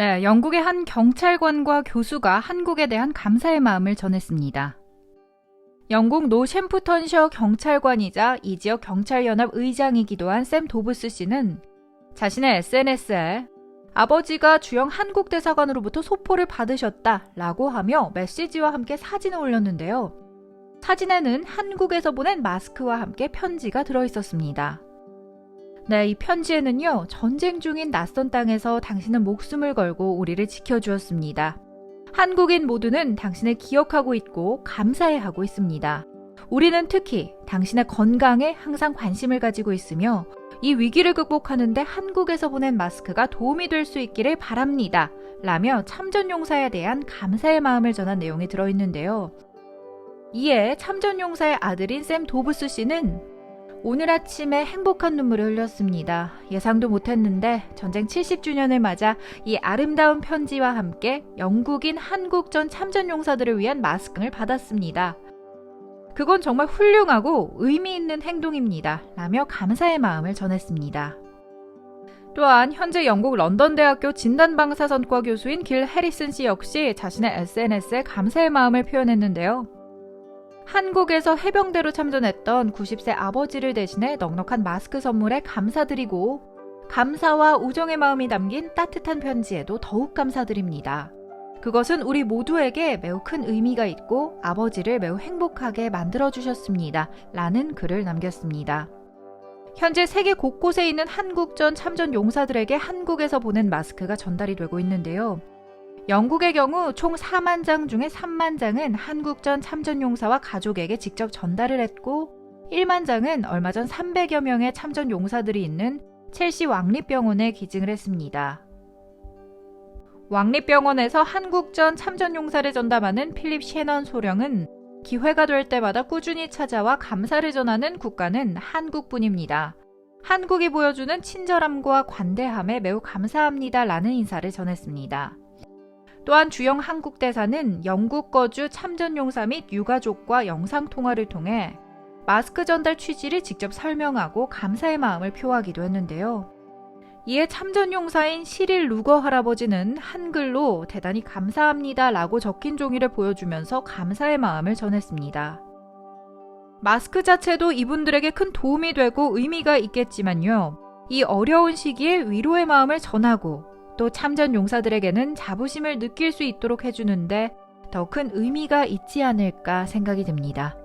네, 영국의 한 경찰관과 교수가 한국에 대한 감사의 마음을 전했습니다. 영국 노 챔프턴셔 경찰관이자 이 지역 경찰연합 의장이기도 한 샘 도브스 씨는 자신의 SNS에 아버지가 주영 한국 대사관으로부터 소포를 받으셨다 라고 하며 메시지와 함께 사진을 올렸는데요. 사진에는 한국에서 보낸 마스크와 함께 편지가 들어 있었습니다. 네, 이 편지에는요, 전쟁 중인 낯선 땅에서 당신은 목숨을 걸고 우리를 지켜주었습니다. 한국인 모두는 당신을 기억하고 있고 감사해 하고 있습니다. 우리는 특히 당신의 건강에 항상 관심을 가지고 있으며 이 위기를 극복하는데 한국에서 보낸 마스크가 도움이 될 수 있기를 바랍니다. 라며 참전용사에 대한 감사의 마음을 전한 내용이 들어있는데요. 이에 참전용사의 아들인 샘 도브스 씨는 오늘 아침에 행복한 눈물을 흘렸습니다. 예상도 못했는데 전쟁 70주년을 맞아 이 아름다운 편지와 함께 영국인 한국 전 참전 용사들을 위한 마스크를 받았습니다. 그건 정말 훌륭하고 의미 있는 행동입니다. 라며 감사의 마음을 전했습니다. 또한 현재 영국 런던 대학교 진단방사선과 교수인 길 해리슨 씨 역시 자신의 SNS에 감사의 마음을 표현했는데요. 한국에서 해병대로 참전했던 90세 아버지를 대신해 넉넉한 마스크 선물에 감사드리고 감사와 우정의 마음이 담긴 따뜻한 편지에도 더욱 감사드립니다. 그것은 우리 모두에게 매우 큰 의미가 있고 아버지를 매우 행복하게 만들어 주셨습니다. 라는 글을 남겼습니다. 현재 세계 곳곳에 있는 한국전 참전 용사들에게 한국에서 보낸 마스크가 전달이 되고 있는데요. 영국의 경우 총 4만 장 중에 3만 장은 한국전 참전용사와 가족에게 직접 전달을 했고 1만 장은 얼마 전 300여 명의 참전 용사들이 있는 첼시 왕립병원에 기증을 했습니다. 왕립병원에서 한국전 참전용사를 전담하는 필립 셰넌 소령은 기회가 될 때마다 꾸준히 찾아와 감사를 전하는 국가는 한국뿐입니다. 한국이 보여주는 친절함과 관대함에 매우 감사합니다. 라는 인사를 전했습니다. 또한 주영 한국 대사는 영국 거주 참전용사 및 유가족과 영상통화를 통해 마스크 전달 취지를 직접 설명하고 감사의 마음을 표하기도 했는데요. 이에 참전용사인 시릴 루거 할아버지는 한글로 대단히 감사합니다 라고 적힌 종이를 보여주면서 감사의 마음을 전했습니다. 마스크 자체도 이분들에게 큰 도움이 되고 의미가 있겠지만요. 이 어려운 시기에 위로의 마음을 전하고 또 참전 용사들에게는 자부심을 느낄 수 있도록 해주는데 더 큰 의미가 있지 않을까 생각이 듭니다.